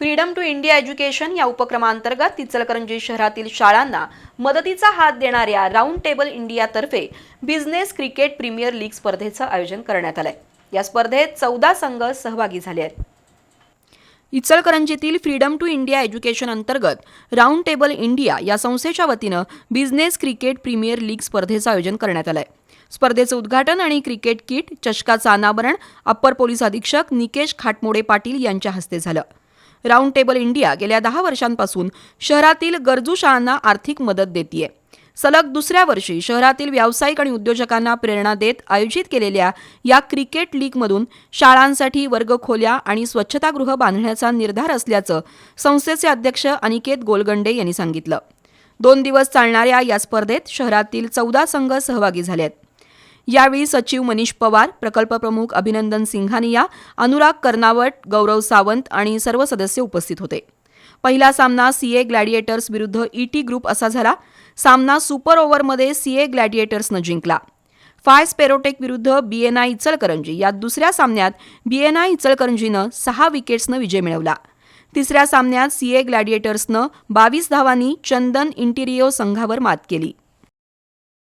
Freedom to India education या उपक्रमांतर्गत इचलकरंजी शहरातील शाळांना मदतीचा हात देणाऱ्या राऊंड टेबल इंडियातर्फे बिझनेस क्रिकेट प्रीमियर लीग स्पर्धेचं आयोजन करण्यात आलंय. या स्पर्धेत चौदा संघ सहभागी झाले आहेत. इचलकरंजीतील फ्रीडम टू इंडिया एज्युकेशन अंतर्गत राऊंड टेबल इंडिया या संस्थेच्या वतीनं बिझनेस क्रिकेट प्रीमियर लीग स्पर्धेचं आयोजन करण्यात आलं आहे स्पर्धेचं उद्घाटन आणि क्रिकेट किट चषकाचं अनावरण अप्पर पोलीस अधीक्षक निकेश खाटमोडे पाटील यांच्या हस्ते झालं. राऊंड टेबल इंडिया गेल्या दहा वर्षांपासून शहरातील गरजू शाळांना आर्थिक मदत देते सलग दुसऱ्या वर्षी शहरातील व्यावसायिक आणि उद्योजकांना प्रेरणा देत आयोजित केलेल्या या क्रिकेट लीगमधून शाळांसाठी वर्गखोल्या आणि स्वच्छतागृह बांधण्याचा निर्धार असल्याचं संस्थेचे अध्यक्ष अनिकेत गोलगंडे यांनी सांगितलं. दोन दिवस चालणाऱ्या या स्पर्धेत शहरातील चौदा संघ सहभागी झाले आहेत यावेळी सचिव मनीष पवार प्रकल्प प्रमुख अभिनंदन सिंघानिया अनुराग कर्नावट गौरव सावंत आणि सर्व सदस्य उपस्थित होते. पहिला सामना सीए ग्लॅडिएटर्स विरुद्ध ईटी ग्रुप असा झाला. सामना सुपर ओव्हरमध्ये सीए ग्लॅडिएटर्सनं जिंकला. फाय स्पेरोटेक विरुद्ध बीएनआय इचलकरंजी या दुसऱ्या सामन्यात बीएनआय इचलकरंजीनं सहा विकेट्सनं विजय मिळवला. तिसऱ्या सामन्यात सीए ग्लॅडिएटर्सनं बावीस धावांनी चंदन इंटिरियो संघावर मात केली.